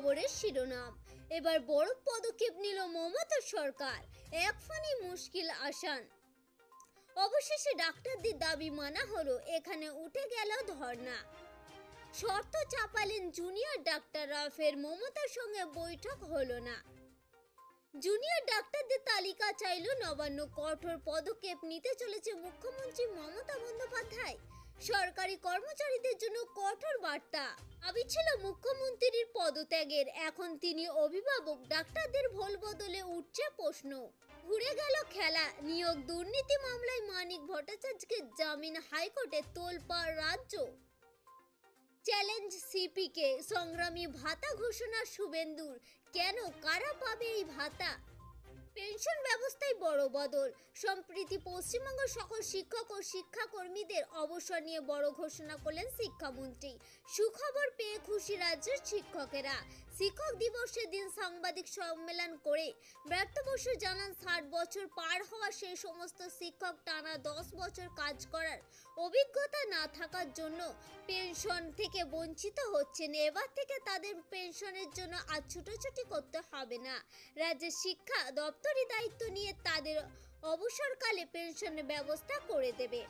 খবরের শিরোনাম। এবার বড় পদক্ষেপ নিল মমতা সরকার। এক ফানি মুশকিল আসান। অবশেষে ডাক্তারদের দাবি মানা হলো, এখানে উঠে গেল ধর্ণা। শর্ত চাপালেন জুনিয়র ডাক্তাররা ফের মমতার সঙ্গে বৈঠক হলো না। জুনিয়র ডাক্তারদের তালিকা চাইল নবান্ন। কঠোর পদক্ষেপ নিতে চলেছে মুখ্যমন্ত্রী মমতা বন্দ্যোপাধ্যায়। সরকারি কর্মচারীদের জন্য কঠোর বার্তা। দাবি ছিল মুখ্যমন্ত্রীর পদত্যাগের। এখন তিনি অভিভাবক, ডাক্তারদের ভোল বদলে উঠছে প্রশ্ন। ঘুরে গেল খেলা। নিয়োগ দুর্নীতি মামলায় মানিক ভট্টাচার্যকে জামিন হাইকোর্টে তোলপাড় রাজ্য। চ্যালেঞ্জ সিপিকে। সংগ্রামী ভাতা ঘোষণা শুভেন্দুর। কেন, কারা পাবে এই ভাতা? পেনশন ব্যবস্থায় বড় বদল। সম্প্রীতি পশ্চিমবঙ্গ সকল শিক্ষক ও শিক্ষাকর্মীদের অবসর নিয়ে বড় ঘোষণা করলেন শিক্ষামন্ত্রী। সুখবর পেয়ে খুশি রাজ্যের শিক্ষকেরা। শিক্ষক দিবসের দিন সাংবাদিক সম্মেলন করে ব্যর্থবর্ষ জানান, ষাট বছর পার হওয়া সেই সমস্ত শিক্ষক টানা দশ বছর কাজ করার অভিজ্ঞতা না থাকার জন্য পেনশন থেকে বঞ্চিত হচ্ছেন। এবার থেকে তাদের পেনশনের জন্য আর ছুটোছুটি করতে হবে না। রাজ্যের শিক্ষা দপ্তরি দায়িত্ব নিয়ে তাদের অবসরকালে পেনশনের ব্যবস্থা করে দেবে।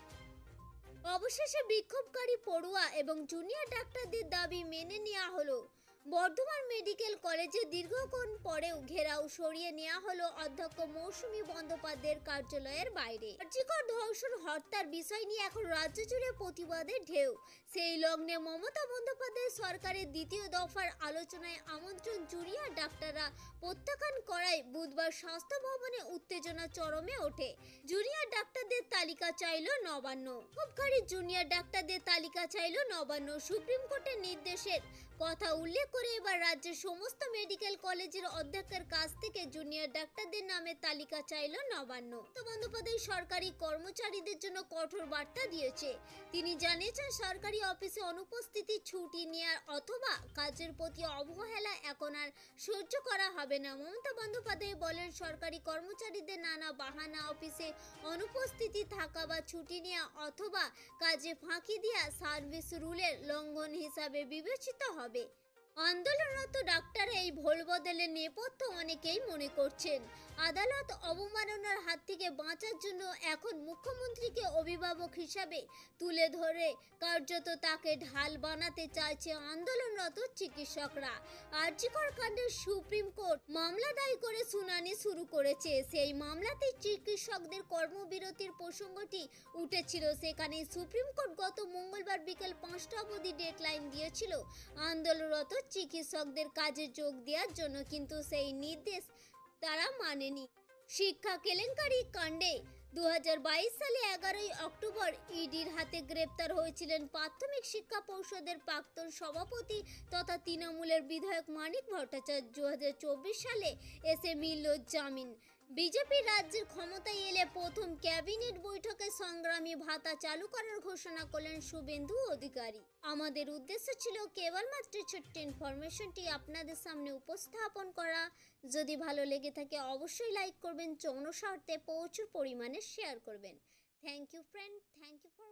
অবশেষে বিক্ষোভকারী পড়ুয়া এবং জুনিয়র ডাক্তারদের দাবি মেনে নেওয়া হলো। বর্ধমান মেডিকেল কলেজে দীর্ঘক্ষণ পরেও ঘেরাও সরিয়ে নেওয়া হলো অধ্যক্ষ মৌসুমী বন্দ্যোপাধ্যায়ের কার্যালয়ের বাইরে। কার্যকর ধর্ষণ, হত্যার বিষয় নিয়ে এখন রাজ্য জুড়ে প্রতিবাদের ঢেউ। সেই লগ্নে মমতা বন্দ্যোপাধ্যায় সরকারের দ্বিতীয় দফার আলোচনায় আমন্ত্রণ জুনিয়র ডাক্তাররা প্রত্যাখ্যান করায় বুধবার স্বাস্থ্য ভবনে উত্তেজনা চরমে ওঠে। জুনিয়র ডাক্তারদের তালিকা চাইল নবান্ন। বিক্ষোভকারী জুনিয়র ডাক্তারদের তালিকা চাইল নবান্ন। সুপ্রিম কোর্টের নির্দেশের কথা উল্লেখ করে এবার রাজ্যের সমস্ত মেডিকেল কলেজের অধ্যক্ষের কাছ থেকে জুনিয়র ডাক্তারদের নামে তালিকা চাইল নবান্ন। বন্দ্যোপাধ্যায় সরকারি কর্মচারীদের জন্য কঠোর বার্তা দিয়েছে। তিনি জানিয়েছেন, সরকারি অফিসে অনুপস্থিতি ছুটি নেওয়ার অথবা কাজের প্রতি অবহেলা এখন আর সহ্য করা হবে না। মমতা বন্দ্যোপাধ্যায় বলেন, সরকারি কর্মচারীদের নানা বাহানা অফিসে অনুপস্থিতি থাকা বা ছুটি নেওয়া অথবা কাজে ফাঁকি দেওয়া সার্ভিস রুলের লঙ্ঘন হিসাবে বিবেচিত হবে। আন্দোলনরত ডাক্তার এই ভোল বদলের নেপথ্য অনেকেই মনে করছেন। আদালত অবমাননার হাত থেকে বাঁচার জন্য এখন মুখ্যমন্ত্রীকে অভিভাবক হিসাবে তুলে ধরে। কার্যত তাকে ঢাল বানাতে চাইছে আন্দোলনরত চিকিৎসকরা। আর্জিকর কাণ্ডের সুপ্রিম কোর্ট মামলা দায়ী করে শুনানি শুরু করেছে। সেই মামলাতে চিকিৎসকদের কর্মবিরতির প্রসঙ্গটি উঠেছিল। সেখানে সুপ্রিম কোর্ট গত মঙ্গলবার বিকেল পাঁচটা অবধি ডেডলাইন দিয়েছিল। আন্দোলনরত চিকিৎসকদের কাজে যোগ দেওয়ার জন্য কিন্তু সেই নির্দেশ তারা মানেনি। শিক্ষা কেলেঙ্কারি কাণ্ডে দু হাজার বাইশ সালে এগারোই অক্টোবর ইডির হাতে গ্রেপ্তার হয়েছিলেন প্রাথমিক শিক্ষা পরিষদের প্রাক্তন সভাপতি তথা তৃণমূলের বিধায়ক মানিক ভট্টাচার্য। দু হাজার চব্বিশ সালে এসে মিলল জামিন। বিজেপি রাজ্যের ক্ষমতায় এলে প্রথম ক্যাবিনেট বৈঠকে সংগ্রামী ভাতা চালু করার ঘোষণা করলেন শুভেন্দু অধিকারী। আমাদের উদ্দেশ্য ছিল কেবলমাত্র ছোট্ট ইনফরমেশনটি আপনাদের সামনে উপস্থাপন করা। যদি ভালো লেগে থাকে অবশ্যই লাইক করবেন যৌন স্বার্থে প্রচুর পরিমাণে শেয়ার করবেন। Thank you friend thank you for